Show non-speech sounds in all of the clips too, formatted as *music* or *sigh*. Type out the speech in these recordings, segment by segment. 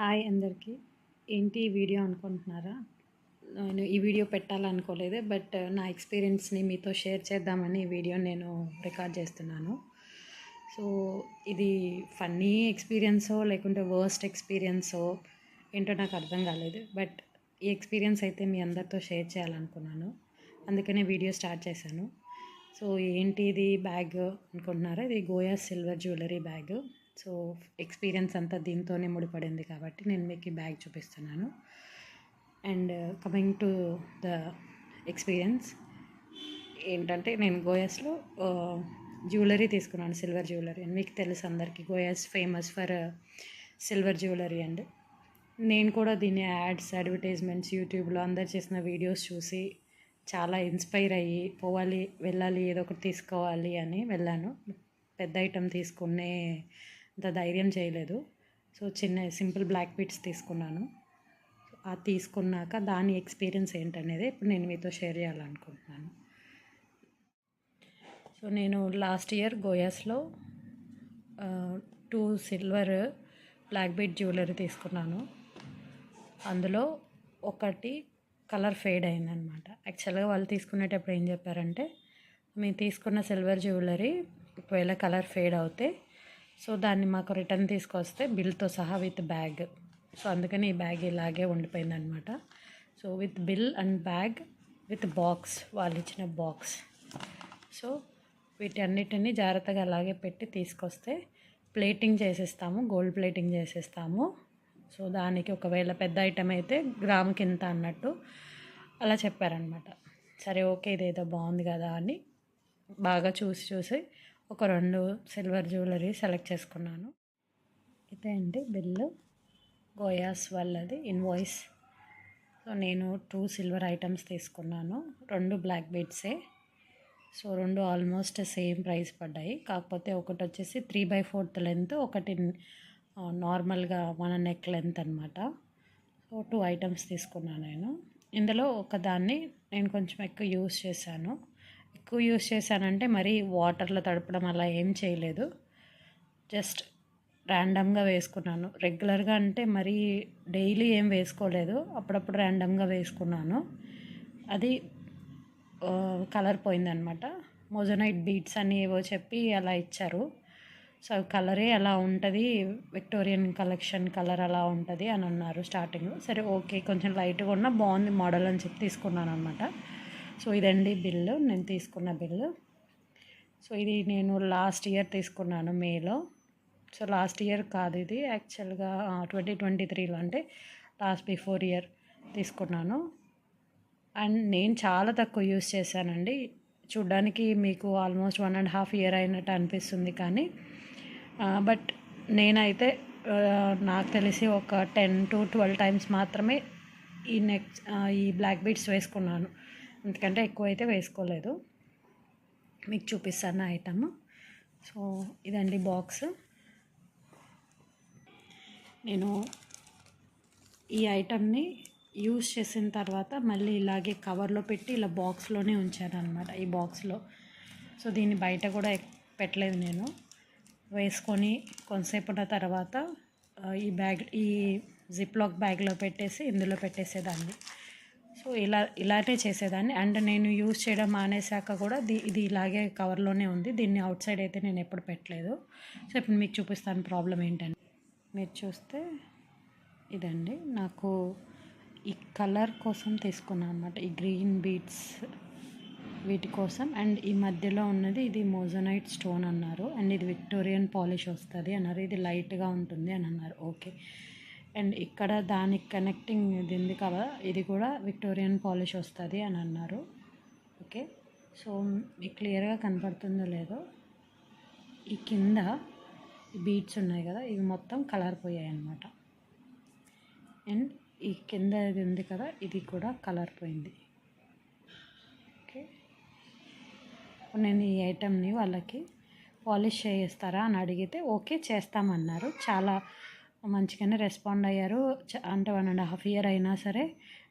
Hi అందరికీ. ఏంటి video అనుకుంటున్నారా? నేను ఈ వీడియో పెట్టాలనుకోలేదు బట్ నా ఎక్స్పీరియన్స్ని మీతో షేర్ చేద్దామని ఈ వీడియో నేను రికార్డ్ చేస్తున్నాను. సో ఇది ఫన్నీ ఎక్స్పీరియన్సో లేకుంటే వర్స్ట్ ఎక్స్పీరియన్సో ఏంటో నాకు అర్థం కాలేదు బట్ ఈ ఎక్స్పీరియన్స్ అయితే మీ అందరితో షేర్ చేయాలనుకున్నాను. అందుకనే వీడియో స్టార్ట్ చేశాను. సో ఏంటి ఇది బ్యాగ్ అనుకుంటున్నారా? ఇది Goya silver jewellery bag. So experience అంతా దీంతోనే ముడిపడింది కాబట్టి నేను మీకు ఈ బ్యాగ్ చూపిస్తున్నాను. And coming to the experience ఏంటంటే నేను గోయాస్లో జ్యువెలరీ తీసుకున్నాను సిల్వర్ జ్యువెలరీ. అని మీకు తెలుసు అందరికీ Goyas famous for silver jewellery and. నేను కూడా దీని యాడ్స్ అడ్వర్టైజ్మెంట్స్ యూట్యూబ్లో అందరు చేసిన వీడియోస్ చూసి చాలా ఇన్స్పైర్ అయ్యి పోవాలి వెళ్ళాలి ఏదో ఒకటి తీసుకోవాలి అని వెళ్ళాను. పెద్ద ఐటెం తీసుకునే అంత ధైర్యం చేయలేదు. సో చిన్న సింపుల్ బ్లాక్ బీట్స్ తీసుకున్నాను. ఆ తీసుకున్నాక దాని ఎక్స్పీరియన్స్ ఏంటనేది ఇప్పుడు నేను మీతో షేర్ చేయాలనుకుంటున్నాను. సో నేను last year గోయాస్లో two silver black bead jewellery తీసుకున్నాను. అందులో ఒకటి కలర్ ఫేడ్ అయిందనమాట. యాక్చువల్గా వాళ్ళు తీసుకునేటప్పుడు ఏం చెప్పారంటే మేము తీసుకున్న సిల్వర్ జ్యువెలరీ ఒకవేళ కలర్ ఫేడ్ అవుతే సో దాన్ని మాకు రిటర్న్ తీసుకొస్తే బిల్తో సహా విత్ బ్యాగ్ సో అందుకని ఈ బ్యాగ్ ఇలాగే ఉండిపోయిందనమాట. So with bill and bag with box వాళ్ళు ఇచ్చిన బాక్స్ సో వీటన్నిటిని జాగ్రత్తగా అలాగే పెట్టి తీసుకొస్తే ప్లేటింగ్ చేసేస్తాము గోల్డ్ ప్లేటింగ్ చేసేస్తాము. సో దానికి ఒకవేళ పెద్ద ఐటమ్ అయితే గ్రాముకి ఇంత అన్నట్టు అలా చెప్పారనమాట సరే ఓకే ఇదేదో బాగుంది కదా అని బాగా చూసి చూసి ఒక రెండు సిల్వర్ జ్యువెలరీ సెలెక్ట్ చేసుకున్నాను. ఇదే అండి బిల్లు గోయాస్ వాళ్ళది ఇన్వాయిస్ సో నేను టూ సిల్వర్ ఐటమ్స్ తీసుకున్నాను. రెండు బ్లాక్ బీడ్సే సో రెండు ఆల్మోస్ట్ సేమ్ ప్రైస్ పడ్డాయి. కాకపోతే ఒకటి వచ్చేసి త్రీ బై ఫోర్త్ లెంత్ ఒకటి నార్మల్గా మన నెక్ లెంత్ అనమాట సో టూ ఐటమ్స్ తీసుకున్నాను నేను. ఇందులో ఒకదాన్ని నేను కొంచెం ఎక్కువ యూస్ చేశాను. ఎక్కువ యూస్ చేశానంటే మరీ వాటర్లో తడపడం అలా ఏం చేయలేదు. జస్ట్ ర్యాండమ్గా వేసుకున్నాను. రెగ్యులర్గా అంటే మరీ డైలీ ఏం వేసుకోలేదు. అప్పుడప్పుడు ర్యాండమ్గా వేసుకున్నాను. అది కలర్ పోయిందనమాట మోజోనైట్ బీట్స్ అని ఏవో చెప్పి అలా ఇచ్చారు. సో కలరే అలా ఉంటుంది. విక్టోరియన్ కలెక్షన్ కలర్ అలా ఉంటుంది అని అన్నారు స్టార్టింగ్ సరే ఓకే కొంచెం లైట్గా ఉన్న బాగుంది మోడల్ అని చెప్పి తీసుకున్నాను అనమాట సో ఇదండి బిల్లు నేను తీసుకున్న బిల్లు సో ఇది నేను లాస్ట్ ఇయర్ తీసుకున్నాను మేలో సో లాస్ట్ ఇయర్ కాదు ఇది. యాక్చువల్గా ట్వంటీ ట్వంటీ త్రీలో అంటే లాస్ట్ బిఫోర్ ఇయర్ తీసుకున్నాను. అండ్ నేను చాలా తక్కువ యూస్ చేశానండి. చూడ్డానికి మీకు almost one and half year అయినట్టు అనిపిస్తుంది కానీ బట్ నేనైతే నాకు తెలిసి ఒక టెన్ టు ట్వెల్వ్ టైమ్స్ మాత్రమే ఈ నెక్ ఈ బ్లాక్ బీట్స్ వేసుకున్నాను. ఎందుకంటే ఎక్కువ అయితే వేసుకోలేదు. మీకు చూపిస్తాను ఐటమ్. సో ఇదండి బాక్స్. నేను ఈ ఐటమ్ని యూస్ చేసిన తర్వాత మళ్ళీ ఇలాగే కవర్లో పెట్టి ఇలా బాక్స్లోనే ఉంచాను అనమాట ఈ బాక్స్లో. సో దీన్ని బయట కూడా పెట్టలేదు నేను. వేసుకొని కొంతసేపు ఉన్న తర్వాత ఈ బ్యాగ్ ఈ జిప్ లాక్ బ్యాగ్లో పెట్టేసి ఇందులో పెట్టేసేదాన్ని. సో ఇలా ఇలానే చేసేదాన్ని. అండ్ నేను యూజ్ చేయడం మానేశాక కూడా ఇది ఇలాగే కవర్లోనే ఉంది. దీన్ని అవుట్ సైడ్ అయితే నేను ఎప్పుడు పెట్టలేదు. సో ఇప్పుడు మీకు చూపిస్తాను ప్రాబ్లం ఏంటని. మీరు చూస్తే ఇదండి. నాకు ఈ కలర్ కోసం తీసుకున్నాను అనమాట ఈ గ్రీన్ బీట్స్ వీటి కోసం. అండ్ ఈ మధ్యలో ఉన్నది ఇది మోజనైట్ స్టోన్ అన్నారు. అండ్ ఇది విక్టోరియన్ పాలిష్ వస్తుంది అన్నారు. ఇది లైట్గా ఉంటుంది అని అన్నారు. ఓకే. అండ్ ఇక్కడ దానికి కనెక్టింగ్ ఇది ఉంది కదా ఇది కూడా విక్టోరియన్ పాలిష్ వస్తుంది అని అన్నారు. ఓకే. సో మీకు క్లియర్గా కనపడుతుందో లేదో ఈ కింద బీట్స్ ఉన్నాయి కదా ఇవి మొత్తం కలర్ పోయాయి అన్నమాట. అండ్ ఈ కింద ఇది ఉంది కదా ఇది కూడా కలర్ పోయింది ఓకే నేను ఈ ఐటెంని వాళ్ళకి పాలిష్ చేస్తారా అని అడిగితే ఓకే చేస్తామన్నారు. చాలా మంచిగానే రెస్పాండ్ అయ్యారు. అంటే వన్ అండ్ హాఫ్ ఇయర్ అయినా సరే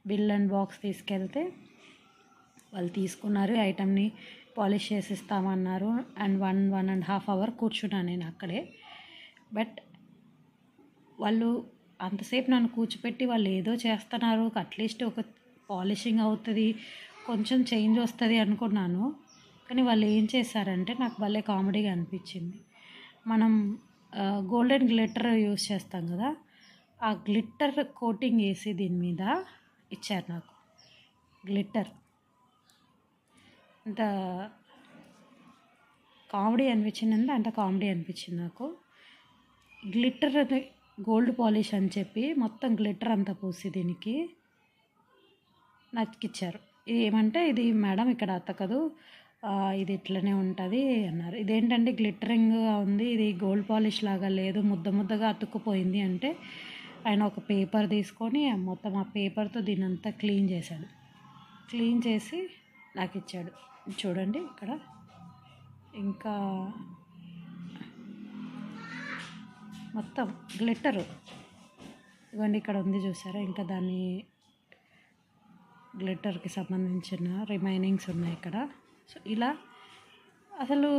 బిల్ అండ్ బాక్స్ తీసుకెళ్తే వాళ్ళు తీసుకున్నారు ఐటమ్ని polish చేసిస్తామన్నారు. And one one and half hour కూర్చున్నాను నేను అక్కడే. బట్ వాళ్ళు అంతసేపు నన్ను కూర్చోపెట్టి వాళ్ళు ఏదో చేస్తున్నారు అట్లీస్ట్ ఒక పాలిషింగ్ అవుతుంది కొంచెం చేంజ్ వస్తుంది అనుకున్నాను. కానీ వాళ్ళు ఏం చేశారంటే నాకు భలే కామెడీగా అనిపించింది. మనం గోల్డెన్ గ్లిటర్ యూస్ చేస్తాం కదా ఆ గ్లిట్టర్ కోటింగ్ వేసి దీని మీద ఇచ్చారు నాకు. గ్లిట్టర్. అంత కామెడీ అనిపించిందంటే అంత కామెడీ అనిపించింది నాకు. గ్లిట్టర్ గోల్డ్ పాలిష్ అని చెప్పి మొత్తం గ్లిట్టర్ అంతా పూసి దీనికి నచ్చిచ్చారు ఇది ఏమంటే ఇది మేడం ఇక్కడ అతకదు ఇది ఇట్లనే ఉంటుంది అన్నారు. ఇదేంటంటే గ్లిట్టరింగ్గా ఉంది. ఇది గోల్డ్ పాలిష్ లాగా లేదు. ముద్ద ముద్దగా అతుక్కుపోయింది అంటే ఆయన ఒక పేపర్ తీసుకొని మొత్తం ఆ పేపర్తో దీని అంతా క్లీన్ చేశాడు. క్లీన్ చేసి నాకు ఇచ్చాడు. చూడండి ఇక్కడ. ఇంకా మొత్తం గ్లిట్టరు. ఇవ్వండి ఇక్కడ ఉంది చూసారా? ఇంకా దాన్ని గ్లిట్టర్కి సంబంధించిన రిమైనింగ్స్ ఉన్నాయి ఇక్కడ. సో ఇలా అసలు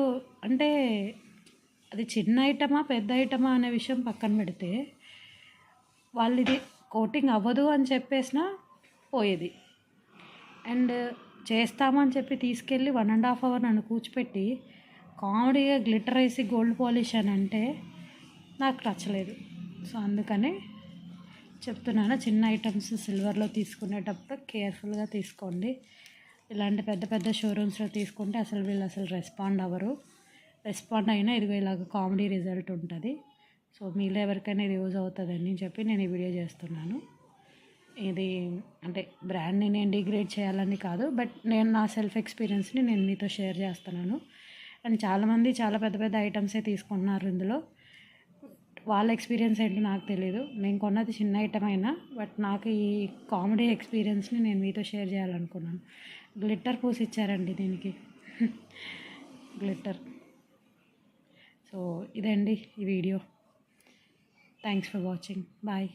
అంటే అది చిన్న ఐటమా పెద్ద ఐటమా అనే విషయం పక్కన పెడితే వాళ్ళు ఇది కోటింగ్ అవ్వదు అని చెప్పేసినా పోయేది. అండ్ చేస్తామని చెప్పి తీసుకెళ్ళి వన్ అండ్ హాఫ్ అవర్ నన్ను కూర్చోపెట్టి కామెడీగా గ్లిటర్ వేసి గోల్డ్ పాలిష్ అని అంటే నాకు నచ్చలేదు. సో అందుకని చెప్తున్నాను చిన్న ఐటమ్స్ సిల్వర్లో తీసుకునేటప్పుడు కేర్ఫుల్గా తీసుకోండి. ఇలాంటి పెద్ద పెద్ద షోరూమ్స్లో తీసుకుంటే అసలు వీళ్ళు అసలు రెస్పాండ్ అవ్వరు. రెస్పాండ్ అయినా ఇదిగో ఇలాగ కామెడీ రిజల్ట్ ఉంటుంది. సో మీలో ఎవరికైనా ఇది యూజ్ అవుతుందని చెప్పి నేను ఈ వీడియో చేస్తున్నాను. ఇది అంటే బ్రాండ్ని నేను డిగ్రేడ్ చేయాలని కాదు బట్ నేను నా సెల్ఫ్ ఎక్స్పీరియన్స్ని నేను మీతో షేర్ చేస్తున్నాను. అండ్ చాలామంది చాలా పెద్ద పెద్ద ఐటమ్సే తీసుకుంటున్నారు ఇందులో. వాళ్ళ ఎక్స్పీరియన్స్ ఏంటో నాకు తెలియదు నేను కొన్నది చిన్న ఐటమ్ అయినా బట్ నాకు ఈ కామెడీ ఎక్స్పీరియన్స్ని నేను మీతో షేర్ చేయాలనుకున్నాను. గ్లిట్టర్ పూసి ఇచ్చారండి దీనికి. *laughs* గ్లిట్టర్ సో ఇదండి ఈ video thanks for watching bye